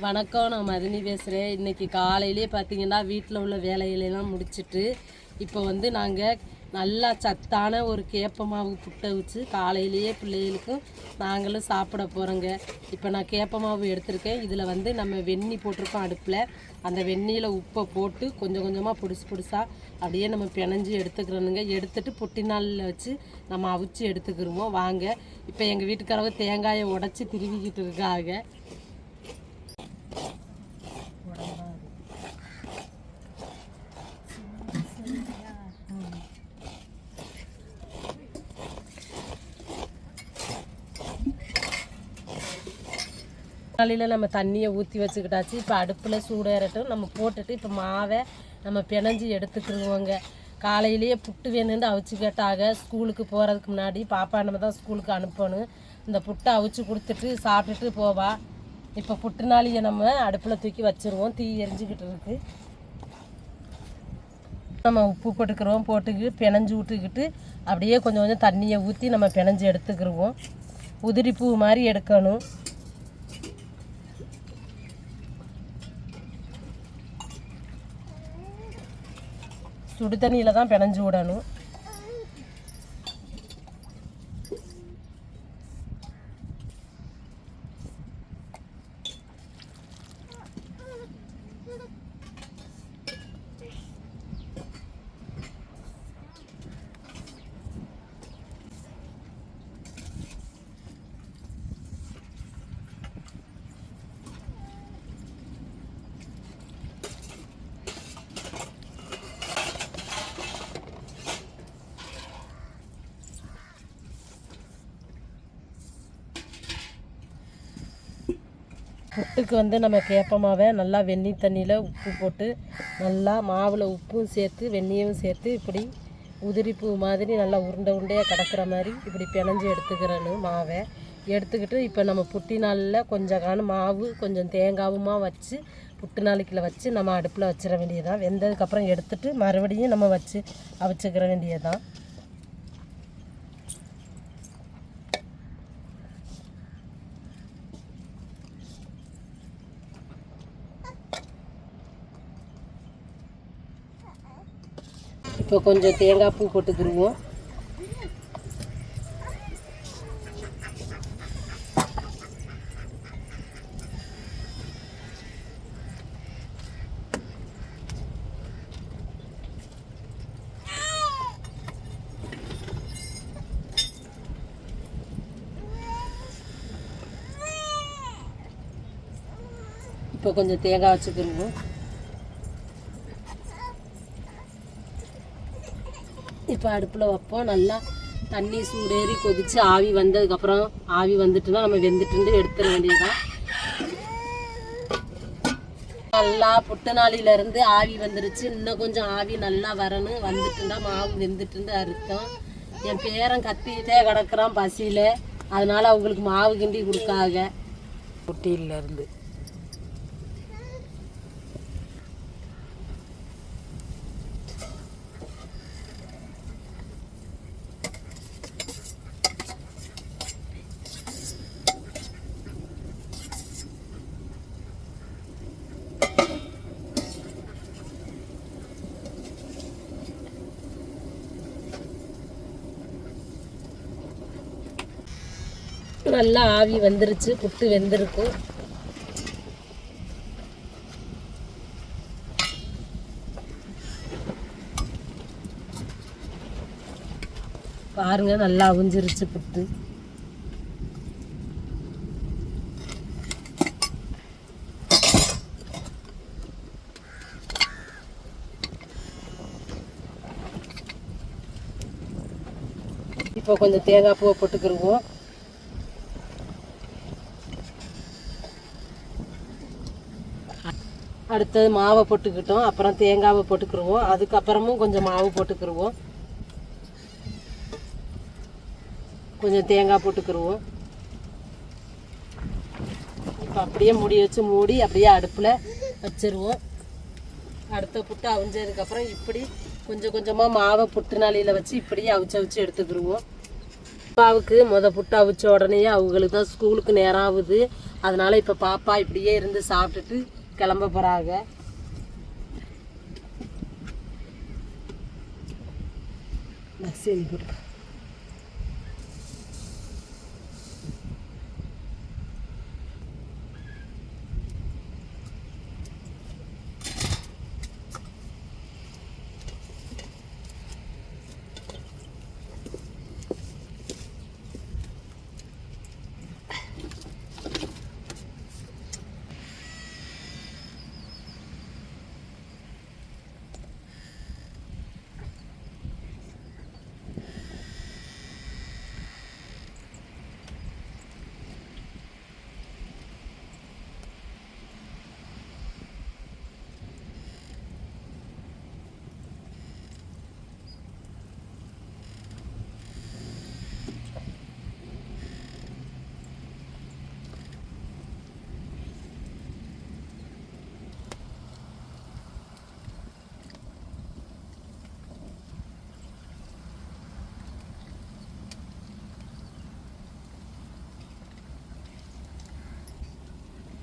வணக்கம் நான் மதினி பேசுகிறேன் இன்றைக்கி காலையிலே பார்த்தீங்கன்னா வீட்டில் உள்ள வேலைகளெல்லாம் முடிச்சுட்டு இப்போ வந்து நாங்கள் நல்லா சத்தான ஒரு கேப்ப மாவு புட்டை வச்சு காலையிலேயே பிள்ளைகளுக்கும் நாங்களும் சாப்பிட போகிறோங்க இப்போ நான் கேப்ப மாவு எடுத்திருக்கேன். இதில் வந்து நம்ம வெந்நி போட்டிருக்கோம் அடுப்பில். அந்த வெந்நியில் உப்பை போட்டு கொஞ்சம் கொஞ்சமாக புதுசு புதுசாக அப்படியே நம்ம பிணைஞ்சு எடுத்துக்கிறோனுங்க எடுத்துட்டு புட்டினாலில் வச்சு நம்ம அவிச்சு எடுத்துக்கிருவோம். வாங்க இப்போ எங்கள் வீட்டுக்காரவங்க தேங்காயை உடச்சி திருவிக்கிட்டு இருக்காங்க. காலையில் நம்ம தண்ணியை ஊற்றி வச்சுக்கிட்டாச்சு. இப்போ அடுப்பில் சூடேறட்டும் நம்ம போட்டுட்டு இப்போ மாவை நம்ம பிணைஞ்சி எடுத்துக்கிடுவோங்க. காலையிலேயே புட்டு வேணும்னு அவிச்சு கேட்டாக ஸ்கூலுக்கு போகிறதுக்கு முன்னாடி பாப்பா நம்ம தான் ஸ்கூலுக்கு அனுப்பணும். இந்த புட்டை அவிச்சு கொடுத்துட்டு சாப்பிட்டுட்டு போவா இப்போ புட்டுனாலியை நம்ம அடுப்பில் தூக்கி வச்சுருவோம். தீ எரிஞ்சுக்கிட்டு இருக்கு. நம்ம உப்பு போட்டுக்கிறோம். போட்டுக்கிட்டு பிணைஞ்சு விட்டுக்கிட்டு அப்படியே கொஞ்சம் கொஞ்சம் தண்ணியை ஊற்றி நம்ம பிணைஞ்சு எடுத்துக்கிடுவோம். உதிரி பூ மாதிரி எடுக்கணும். சுடு தண்ணியில் தான் பிணைஞ்சு விடணும் புட்டுக்கு வந்து நம்ம கேப்பமாவை நல்லா வெந்நீர் தண்ணியில் உப்பு போட்டு நல்லா மாவில் உப்பும் சேர்த்து வெந்நியும் சேர்த்து இப்படி உதிரி பூ மாதிரி நல்லா உருண்டை உருண்டையாக கிடக்கிற மாதிரி இப்படி பிணைஞ்சு எடுத்துக்கிறேன்னு மாவை. எடுத்துக்கிட்டு இப்போ நம்ம புட்டி நாளில் கொஞ்சம் காணும் மாவு கொஞ்சம் தேங்காவுமா வச்சு புட்டு நாளைக்கில் வச்சு நம்ம அடுப்பில் வச்சிட வேண்டியதான் வெந்ததுக்கப்புறம் எடுத்துகிட்டு மறுபடியும் நம்ம வச்சு அவிச்சுக்கிற வேண்டியதான் இப்போ கொஞ்சம் தேங்காய் பூ போட்டுக்கிருவோம். இப்போ கொஞ்சம் தேங்காய் வச்சுக்கிருவோம். இப்போ அடுப்பில் வைப்போம். நல்லா தண்ணி சூடேறி கொதித்து ஆவி வந்ததுக்கப்புறம் ஆவி வந்துட்டுனா நம்ம வெந்துட்டு எடுத்துட வேண்டியதுதான். நல்லா புட்டுநாளிலேருந்து ஆவி வந்துருச்சு. இன்னும் கொஞ்சம் ஆவி நல்லா வரணும். வந்துட்டுண்டா மாவு வெந்துட்டு அறுத்தோம். என் பேரன் கத்திக்கிட்டே கிடக்குறான் பசியில். அதனால் அவங்களுக்கு மாவு கிண்டி கொடுக்காக புட்டியிலேருந்து நல்லா ஆவி வந்துருச்சு புட்டு வெந்திருக்கும் பாருங்க நல்லா அவிஞ்சிருச்சு புட்டு. இப்போ கொஞ்சம் தேங்காய் பூவை போட்டுக்கிருவோம். அடுத்தது மாவை போட்டுக்கிட்டோம். அப்புறம் தேங்காவை போட்டுக்கிடுவோம் அதுக்கப்புறமும் கொஞ்சம் மாவு போட்டுக்கிடுவோம் கொஞ்சம் தேங்காய் போட்டுக்கிருவோம். இப்போ அப்படியே மூடி வச்சு மூடி அப்படியே அடுப்பில் வச்சிருவோம். அடுத்த புட்டு அவிஞ்சதுக்கப்புறம் இப்படி கொஞ்சம் கொஞ்சமாக மாவை புட்டு நாளியில் வச்சு இப்படியே அவிச்சு அவிச்சு எடுத்துக்கிடுவோம் அப்பாவுக்கு முத புட்டு அவிச்ச உடனே அவங்களுக்கு தான் ஸ்கூலுக்கு நேரம் ஆகுது. அதனால் இப்போ பாப்பா இப்படியே இருந்து சாப்பிட்டுட்டு கிளம்ப போகிறாங்க சரி போட்டு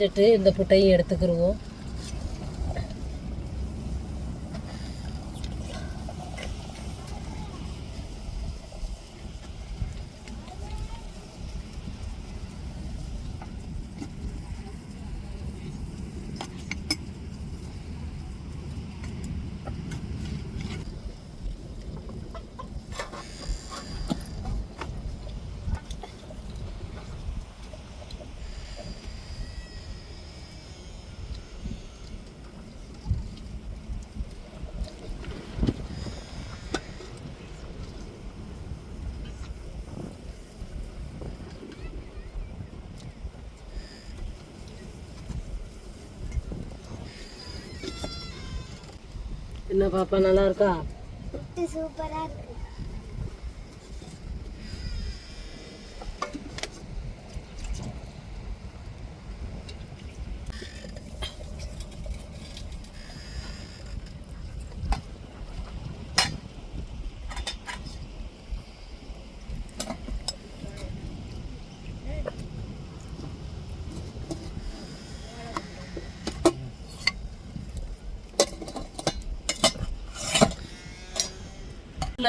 இந்த புட்டையும் எடுத்துக்கிடுவோம் என்ன பாப்பா நல்லா இருக்கா? சூப்பரா இருக்கு.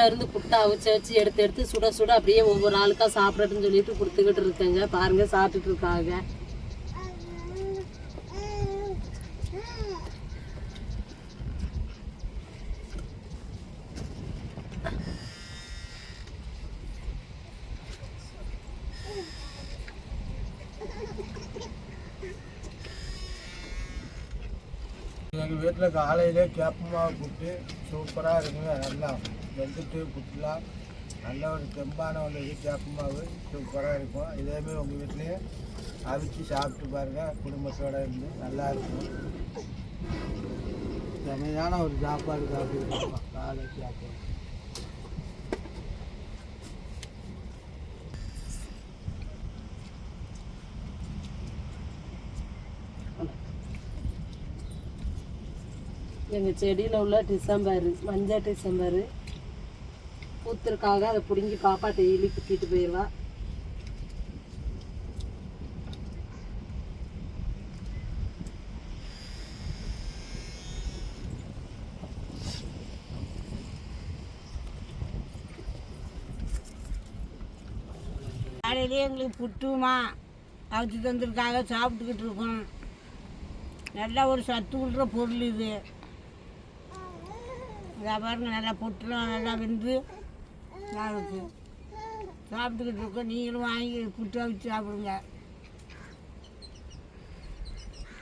வீட்டில் இருந்து புட்டை அவிச்சு வச்சு எடுத்து எடுத்து சுட சுட அப்படியே ஒவ்வொரு ஆளுக்கா சாப்பிடட்டுன்னு சொல்லிட்டு கொடுத்துக்கிட்டு இருக்கேங்க. பாருங்க சாப்பிட்டுட்டு இருக்காங்க. எங்கள் வீட்டில் காலையிலே கேப்பமாக கூப்பிட்டு சூப்பராக இருக்குங்க நல்லா. வெந்துட்டு புட்டுலாம் நல்ல ஒரு தெம்பான ஒரு இது சூப்பராக இருக்கும். இதேமாரி உங்கள் வீட்லேயே அவிச்சு சாப்பிட்டு பாருங்கள் குடும்பத்தோட இருந்து நல்லா இருக்கும். செமையான ஒரு சாப்பாடு சாப்பிட்டு காலை சாப்பாடு. எங்கள் செடியில் உள்ள டிசம்பர் மஞ்சள் டிசம்பர் பூத்திருக்காக அதை பிடுங்கி பாப்பா டெய்லி குத்திட்டு போயிடுவா காலையிலேயே எங்களுக்கு புட்டுமா அவிச்சு தந்துருக்காக சாப்பிட்டுக்கிட்டு இருக்கோம். நல்லா ஒரு சத்து விடுற பொருள் இது. இதை நல்லா புட்டுலாம் நல்லா வெந்து நல்லா சாப்பிட்டுக்கிட்டு இருக்கோம் நீங்களும் வாங்கி புட்டு அவிச்சு சாப்பிடுங்க.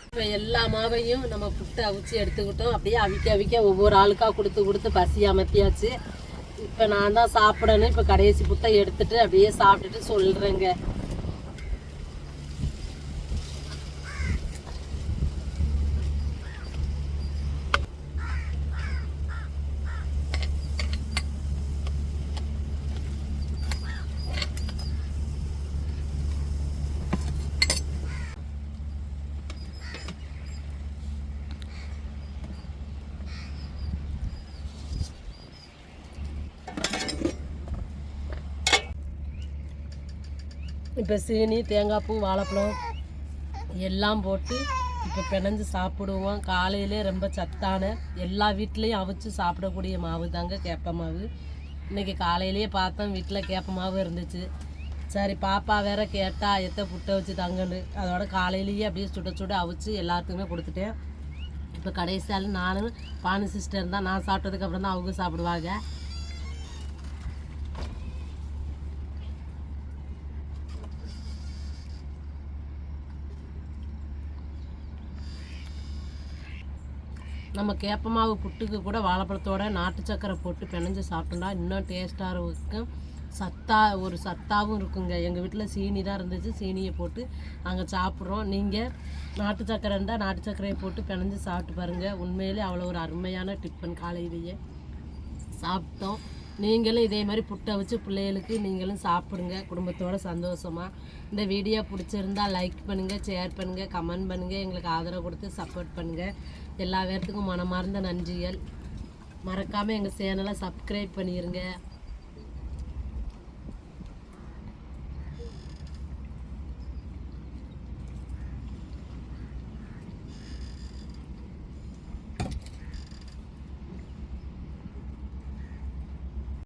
இப்போ எல்லா மாவையும் நம்ம புட்டு அவிச்சு எடுத்துக்கிட்டோம். அப்படியே அவிக்க அவிக்க ஒவ்வொரு ஆளுக்காக கொடுத்து கொடுத்து பசி அமர்த்தியாச்சு. இப்போ நான் தான் சாப்பிடணும். இப்போ கடைசி புட்டை எடுத்துட்டு அப்படியே சாப்பிட்டுட்டு சொல்கிறேங்க இப்போ சீனி தேங்காய் பூ வாழைப்பழம் எல்லாம் போட்டு இப்போ பிணைஞ்சு சாப்பிடுவோம். காலையிலே ரொம்ப சத்தான எல்லா வீட்லேயும் அவிச்சு சாப்பிடக்கூடிய மாவு தாங்க கேப்ப மாவு. இன்றைக்கி காலையிலேயே பார்த்தோம் வீட்டில் கேப்ப மாவு இருந்துச்சு. சரி பாப்பா வேற கேட்டா எத்த புட்டை வச்சு தங்கன்னு. அதோட காலையிலேயே அப்படியே சுட சுட அவிச்சு எல்லாத்துக்குமே கொடுத்துட்டேன். இப்போ கடைசியால் நானும் பானு சிஸ்டர் தான். நான் சாப்பிட்டதுக்கப்புறம் தான் அவங்க சாப்பிடுவாங்க. நம்ம கேப்பமாவு புட்டுக்கு கூட வாழைப்பழத்தோட நாட்டு சக்கரை போட்டு பிணைஞ்சு சாப்பிட்டோம்னா இன்னும் டேஸ்ட்டாக இருக்கும். சத்தா ஒரு சத்தாவும் இருக்குங்க. எங்கள் வீட்டில் சீனி தான் இருந்துச்சு. சீனியை போட்டு நாங்கள் சாப்பிட்றோம். நீங்கள் நாட்டு சக்கரை இருந்தால் நாட்டு சக்கரையை போட்டு பிணைஞ்சு சாப்பிட்டு பாருங்கள் உண்மையிலே அவ்வளோ ஒரு அருமையான டிஃபன் காலையிலேயே. சாப்பிட்டோம். நீங்களும் இதே மாதிரி புட்டை வச்சு பிள்ளைகளுக்கு நீங்களும் சாப்பிடுங்க. குடும்பத்தோட சந்தோஷமாக இந்த வீடியோ பிடிச்சிருந்தா லைக் பண்ணுங்கள் ஷேர் பண்ணுங்கள் கமெண்ட் பண்ணுங்கள் எங்களுக்கு ஆதரவு கொடுத்து சப்போர்ட் பண்ணுங்கள் எல்லா பேர்த்துக்கும் மனமார்ந்த நன்றிகள். மறக்காமல் எங்கள் சேனலை சப்ஸ்கிரைப் பண்ணிடுங்க